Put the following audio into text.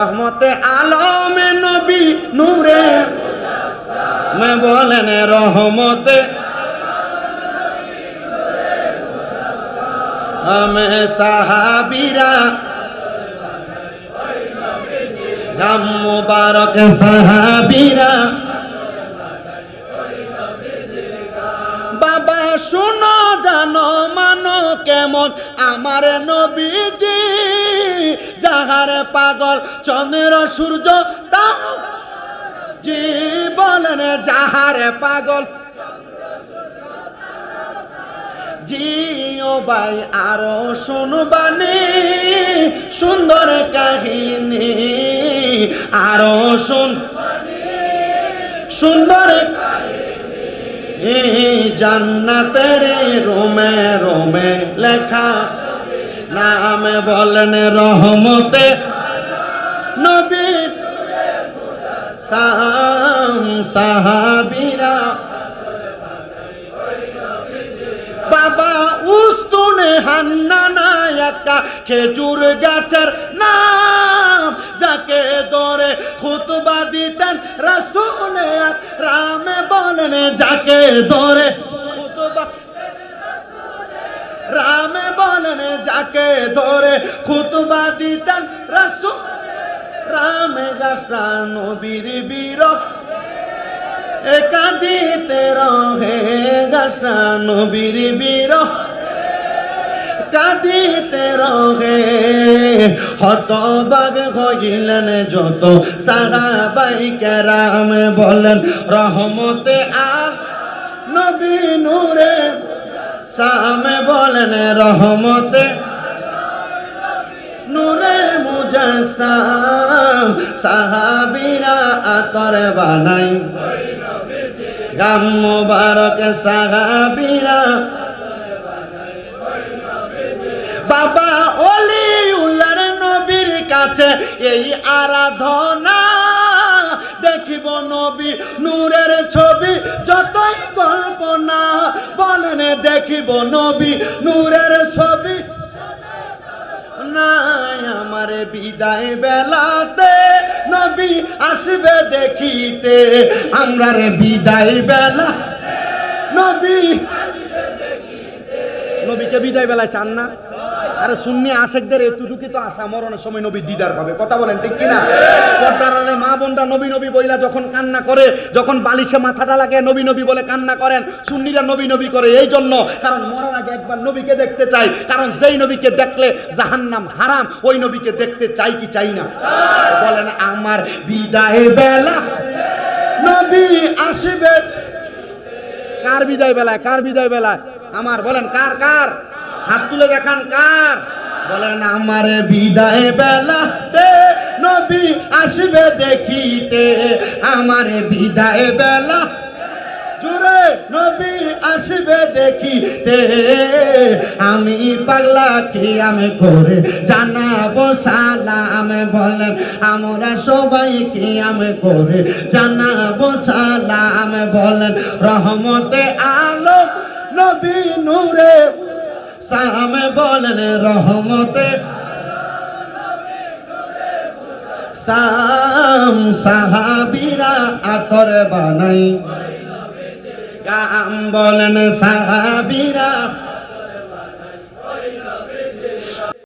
রহমতে আলমে নবী নূরে। মে বলেন রহমতে। আমি সাহাবিরা গাম মুবারক সাহাবিরা। বাবা, শোনো জানো মানো কেমন আমার নবীজি, যাহার পাগল চন্দ্র, সূর্য, তার জি বলেন যাহার পাগল জি ও ভাই, আরও শুনবানি সুন্দর কাহিনী, আরও শুন, সুন্দর এই জান্নাতের রোমে রোমে লেখা নাম বলেন রহমতে। নবী সাম সাহাবিরা বাবা উস্তুনে হান্নানা একটা খেজুর গাছের নাম রাসূলে রামে বলেন, যাকে ধরে রামে বলেন, যাকে ধরে খুতবা দিতেন রাসূল রামে গাছটা নবীর বীর কাঁদিতে রহে গাছটা নবীর বীর কাঁদিতে রহে হতবাগ হইলেন যত সাহাবাই কেরাম বলেন, রহমতে আর নবী নূরে সামে বলেন, রহমতে নূরে মুজাসাম সাহাবিরা আতর বানাই। গাম মুবারক সাহাবিরা বাবা অলি উল্লার নবীর কাছে এই আরাধনা দেখিব নবী নূরের ছবি, যতই কল্পনা বলেন দেখিব নবী নূরের ছবি। নাই আমার বিদায় বেলাতে নবী আসবে দেখিতে আমরা বিদায় বেলা নবী নবীকে বিদায় বেলায় চান না। আরে সুন্নি আশেকদের এতটুকু তো আশা, মরণের সময় নবী দিদার পাবে। কথা বলেন, ঠিক কিনা? পর্দার আড়ালে মা বোনরা নবী নবী বইলা যখন কান্না করে, যখন বালিশে মাথাটা লাগে নবী নবী বলে কান্না করেন, সুন্নিরা নবী নবী করে এই জন্য। কারণ মরার আগে একবার নবীকে দেখতে চাই। কারণ সেই নবীকে দেখলে জাহান্নাম হারাম, ওই নবীকে দেখতে চাই কি চাই না? বলেন, আমার বিদায় বেলা নবী আসবে। কার বিদায় বেলায়? কার বিদায় বেলায়? আমার বলেন, কার কার? হাত তুলে দেখান, কার? বলেন, আমার বিদায় বেলাতে নবী আসবে দেখিতে। আমার বিদায় বেলা জুড়ে নবী আসবে দেখিতে। আমি পাগলা কি আমি করে জানাব সালাম। বলেন, আমরা সবাই কি আমি করে জানাব সালাম। বলেন, রহমতে আলো নবী নূরে সাম বলেন রহমতে। সাম সাহাবিরা আতর বানাই। কাম বলেন সাহাবিরা